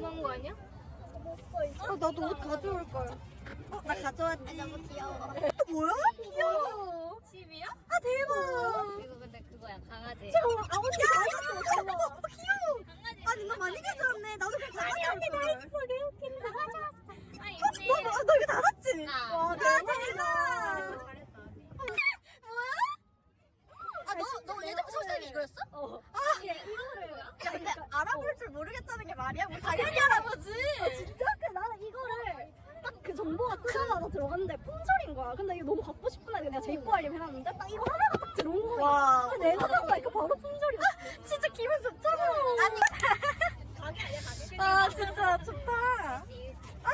고마운 거 아니야? 어, 나도 옷 가져올 걸. 어, 나 가져왔지. 너무 귀여워. 뭐야? 귀여워. 집이야? 아 대박. 이거 근데 그거야 강아지. 저거 아버지 가져왔어. 어, 귀여워. 강아지. 아니 너 많이 가져왔네. 나도 그냥 가져올 걸. 개 웃긴다. 가져왔어. 아 뭐, 뭐, 너 이거 다 샀지? 아. 와, 대박. 잘했다. 뭐야? 아, 너, 너 예전 소설이 이거였어? 어. 아, 이거를. 야, 근데 알아볼 줄 모르겠다는 게 말이야? 뭐 당연히 알아보지. 진짜? 근데 나는 이거를 딱 그 정보가 뜨자마자 들어갔는데 품절인 거야. 근데 이거 너무 갖고 싶구나. 이거 내가 재입고 하려고 해놨는데 딱 이거 하나가 딱 들어온 거야. 와. 근데 내가 산 거니까 바로 품절이었어. 진짜 기분 좋잖아. 아니. 가게 아니야 가게. 아, 진짜 좋다. 아,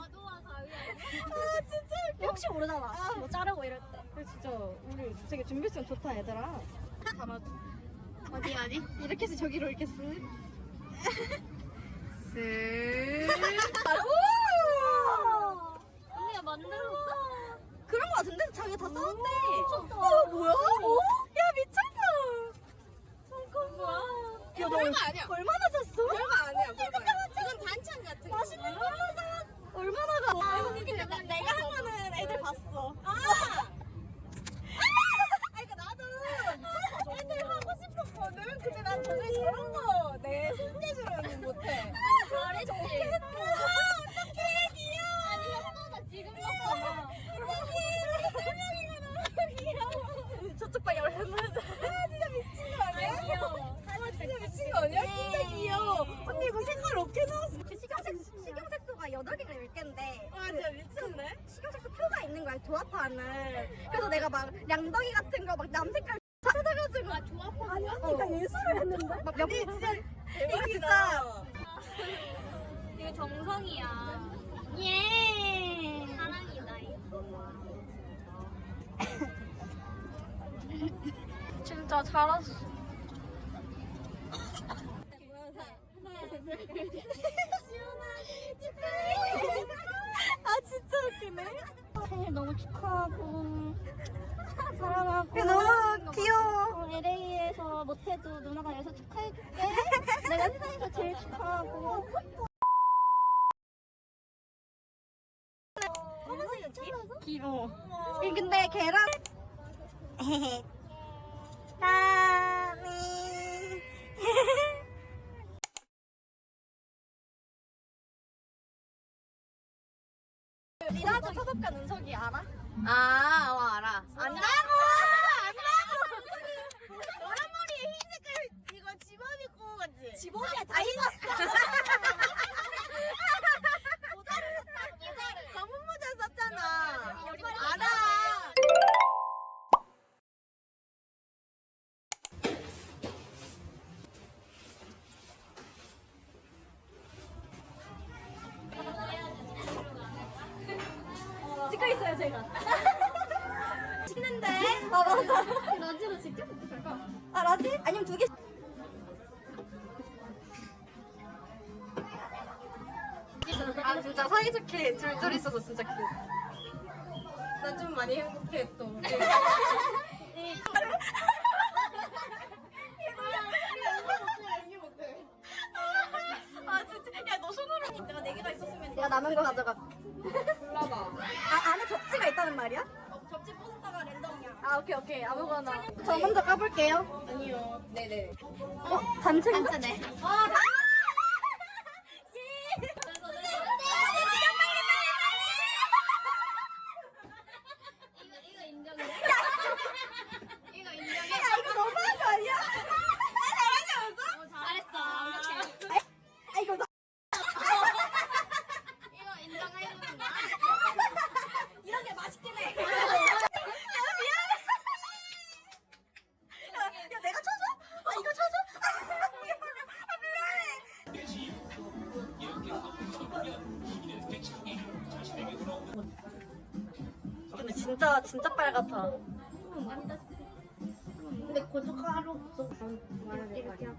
어두워 가위 아니야? 아, 진짜 웃겨. 혹시 모르잖아. 뭐 자르고 이럴 때. 근데 진짜 우리 되게 준비성 좋다, 얘들아. 잡아줘. 어디 어디? 이렇게 해서 저기로 이렇게 쓱. 쓱. 언니가 만들었어? 그런 거 같은데? 자기가 다 싸웠대. 어, 뭐야? 야, 미쳤다. 잠깐만. 야, 너 별거 아니야. 얼마나 샀어? 별거 아니야. 별거 아니야. 이건 반찬 같은 거. 맛있는 거 하나 사왔어. 얼마나 가? 근데 나, 내가 한 거는 애들 봤어. 아. 아니, 그러니까 나도 애들 하고 싶었거든. 근데 난 도저히 저런 거 내 손재주로는 못해. 잘했지. 어떡해, 귀여워. 아니 현아가 지금 봤잖아. 저쪽 방에 얼마나 아 진짜 미친 거 아니야? 귀여워. 아 진짜 미친 거 아니야? 진짜 귀여워 언니 이거 색깔 어떻게 나왔어? 식용색, 식용색소가 8개가 10개인데 아 진짜 미쳤네. 식용색소 거야 조합판을 그래서 내가 막 량덩이 같은 거 막 남 색깔 찾아가지고 아 조합 아니, 언니가 예술을 했는데? 막 몇, 진짜 이거 진짜 이거 정성이야. 예. 사랑이다 이거. 진짜 잘했어 아 진짜 웃기네 생일 너무 축하하고. 사랑하고. 야, 너무 귀여워 어, LA에서 못해도 누나가 여기서 축하해줄게. 내가 세상에서 제일 축하하고. 귀여워 근데 걔랑 까미 소속가 은석이 알아? 아, 어, 알아. 안다고! 아 진짜 사이좋게 줄줄 있어서 진짜 귀여워 난 좀 많이 행복해 또 아 진짜 야 너 손으로 내가 네 개가 있었으면 내가 남은 거 가져가 골라봐. 아 안에 접시가 있다는 말이야? 접시 포스터가 랜덤이야. 아 오케이 오케이 아무거나 저 먼저 까볼게요 아니요. 네네. 어? 단체인가? 단체네. 아, 진짜 빨갛다. 근데 고춧가루 없어. 이렇게 하고.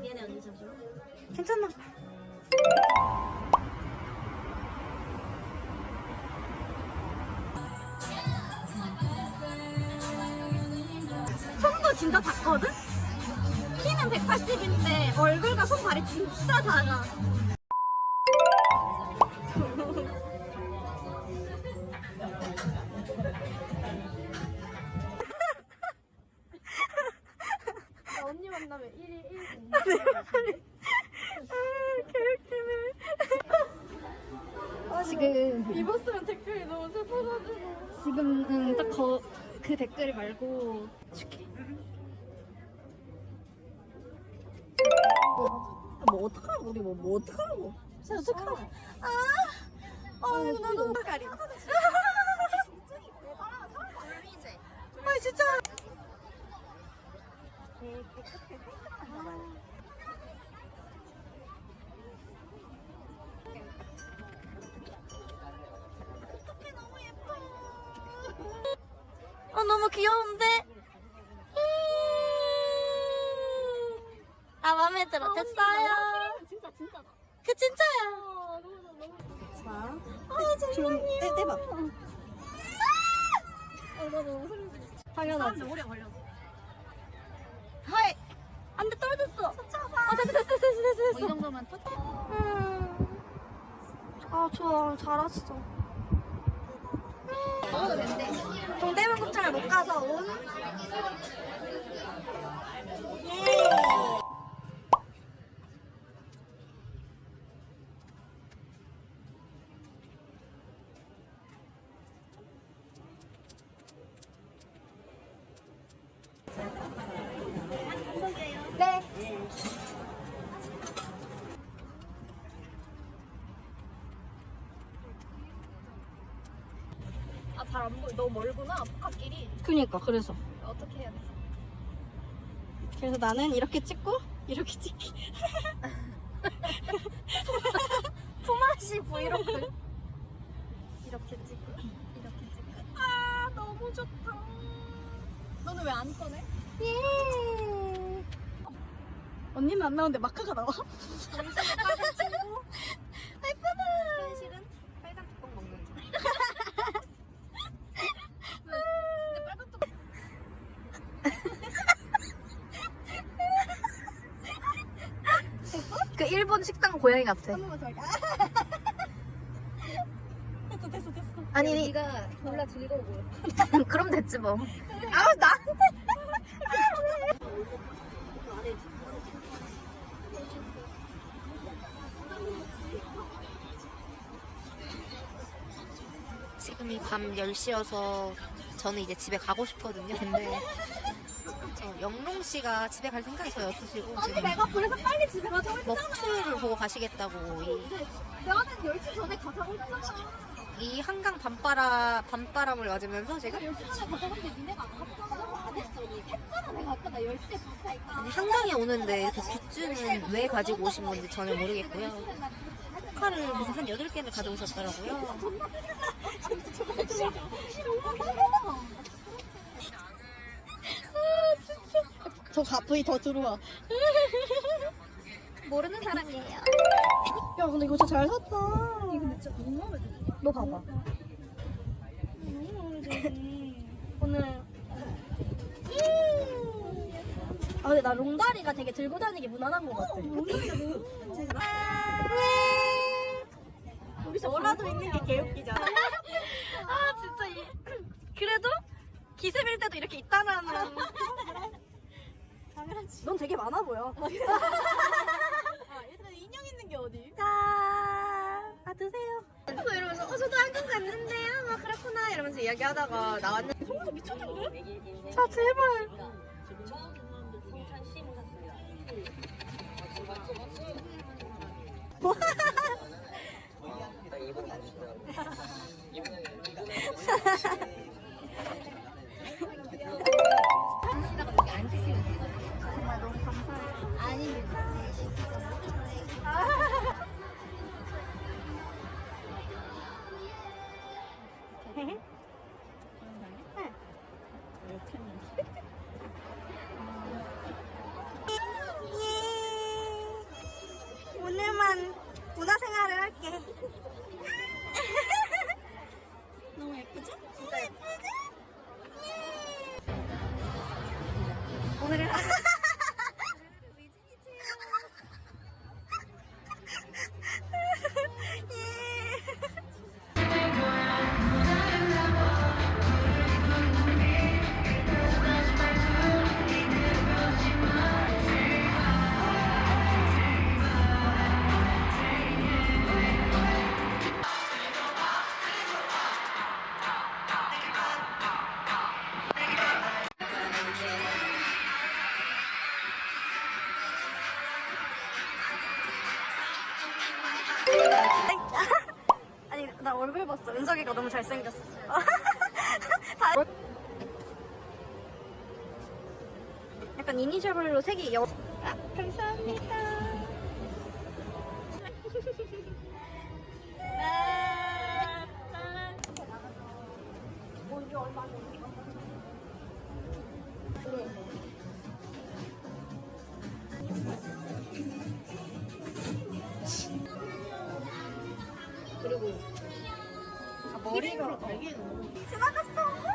미안해 언니 잠시만. 괜찮아. 손도 진짜 작거든? 키는 180인데 얼굴과 손발이 진짜 작아. 나 언니 만나면 1일 1일 지금 입었으면 댓글이 너무 슬퍼가지고. 지금은 딱그 댓글 말고 줄게. 뭐 어떡하라고 우리 뭐, 뭐 어떡하라고. 진짜 어떡하라고. 아, 아 이거 나 너무 가리. 아 진짜. 어 너무 귀여운데? 아 마음에 들어 됐어요. 진짜 진짜다. 그 진짜야. 아, 너무 너무 너무. 자, 아 정말 떼 떼봐. 어, 나 너무 소리. 당연하지. 오래 걸려서. 하이. 안돼 떨어졌어. 아 됐어 됐어 됐어 됐어 이 됐어. 정도면 터치. 음. 아 좋아 된대. 동대문 곱창을 못 가서 온. 네. 너무 멀구나. 포카끼리. 그니까 그래서. 어떻게 해야 되지? 그래서 나는 이렇게 찍고 이렇게 찍기. 품앗이 브이로그. 이렇게 찍고 이렇게 찍고. 아 너무 좋다. 너는 왜 안 꺼내? 예. 언니는 안 나오는데 마크가 나와. 현실은 빨간 뚜껑 먹는 중. 근데 빨간 뚜껑. 그 일본 식당 고양이 같아. 한 번만 더 할게. 됐어 됐어 됐어. 아니 네가 졸라 즐거워 보여. 그럼 됐지 뭐. 아우 나. 지금이 밤 10시여서 저는 이제 집에 가고 싶거든요. 근데 저 영롱 씨가 집에 갈 생각이 없으시고 지금 내가 그래서 빨리 집에 가자고 했잖아. 먹투를 보고 가시겠다고 이, 내가는 10시 전에 가자고 했잖아. 이 한강 밤바람 밤바람을 맞으면서 제가 10시 전에 가자고 했는데 니네가 안 갔잖아. 안 했어. 니 했잖아. 내가 아까 나 10시에 갔다니까. 아니, 한강에 오는데 이렇게 굿즈는 왜 가지고 오신 건지 전혀 모르겠고요. 포카를 무슨 한 8개를 가져오셨더라고요. 저 가부이 더 들어와. 모르는 사람이에요. 야 근데 이거 진짜 잘 샀다. 이거 진짜 너무 마음에 들어. 너 봐봐. 오늘. 아 근데 나 롱다리가 되게 들고 다니기 무난한 것 같아. 뭐라도 있는 게 개웃기잖아. 아 진짜 이 그래도 기습일 때도 이렇게 있다라는. 넌 되게 많아 보여. 아, 일단 인형 있는 게 어디? 자, 아 드세요. 뭐 이러면서 어 저도 한국 갔는데요. 막 그렇구나 이러면서 이야기하다가 나왔는데 속에서 미쳤는데? 자 제발. 얼굴 봤어. 은석이가 너무 잘생겼어. 다... 약간 이니셜별로 색이 여. 아, 감사합니다. 머리가 지나갔어. 우와.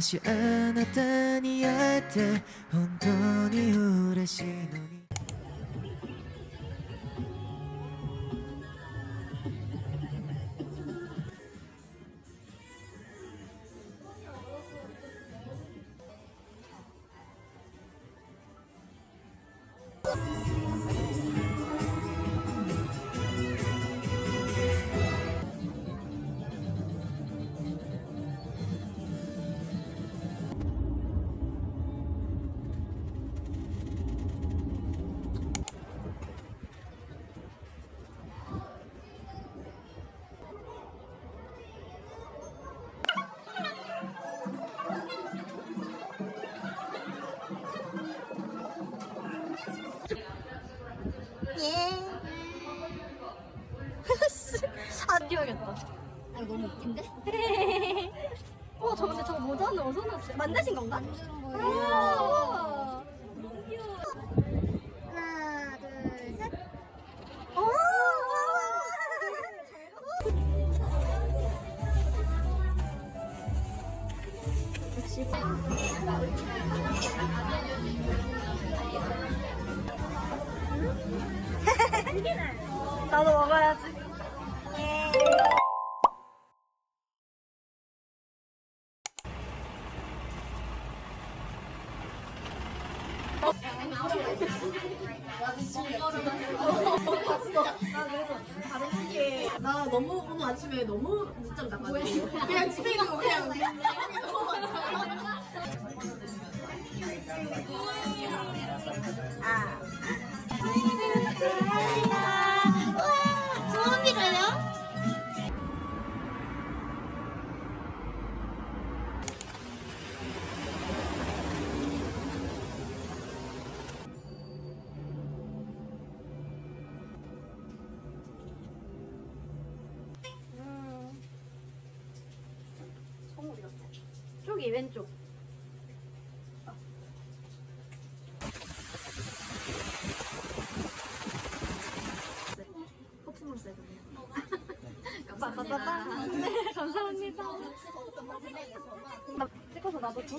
私あなたに会えて本当に嬉しいのに 만드신 건가? 우와. 너무 귀여워. 나도 먹어 一，二 빠빠빠빠. 네, 감사합니다. 나 찍어서 나도 줘.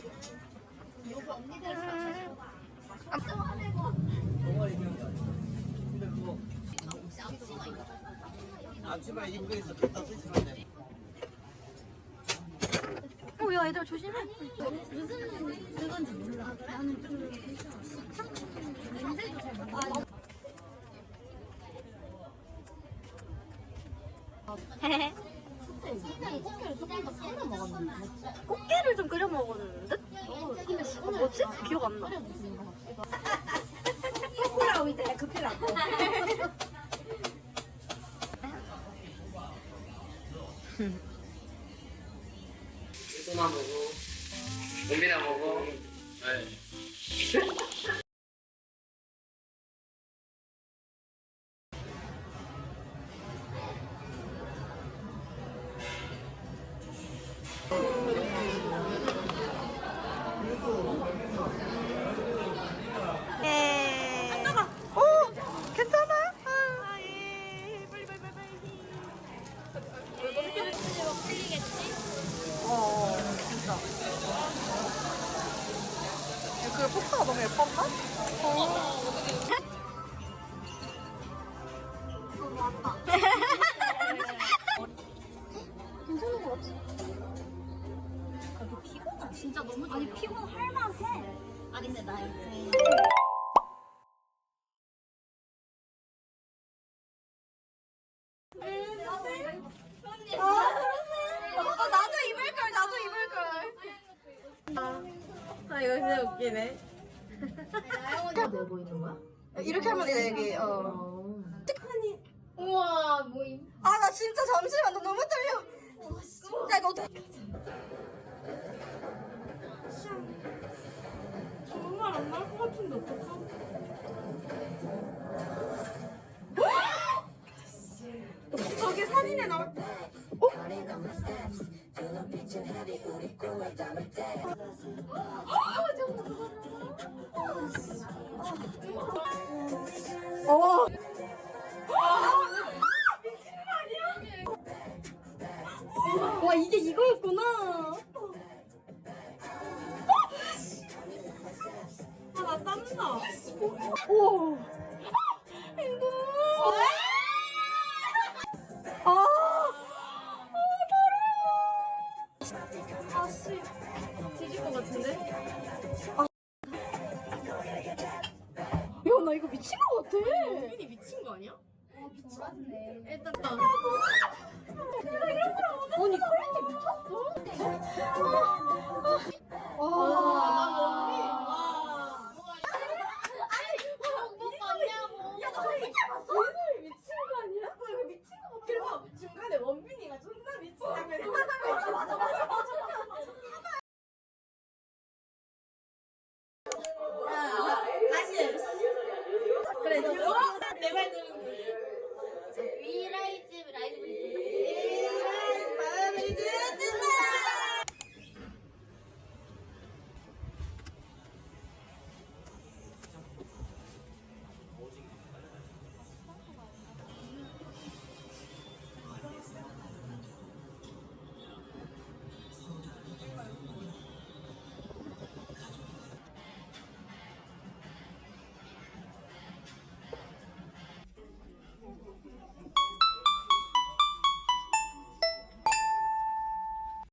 어, 야, 얘들아, 조심해. 생 꽃게를 더 끓여 먹었는데. 꽃게를 좀 끓여 먹었는데? 근데 시원해. 뭐지? 기억 안 나. 코라 아, 나도 입을 걸, 나도 입을 걸. 아, 이거 진짜 웃기네. 내 보이는 거야? 이렇게 하면 돼, 여기. 어. 우와 모임. 아, 나 진짜 잠시만, 나 너무 떨려. 진짜 이거 어떡해. 정말 안 나올 것 같은데 어떡하지? 저게 사진에 나올 와 이게 이거였구나. 아나 땀나. 오. 아. 같은데? 아. 야, 나 이거 미친 것 같아. 민이 미친 거 아니야? 미쳤네 일단 나. 아, 이런 걸 언니 퀄리티 미쳤어. 와, 아. 나 너무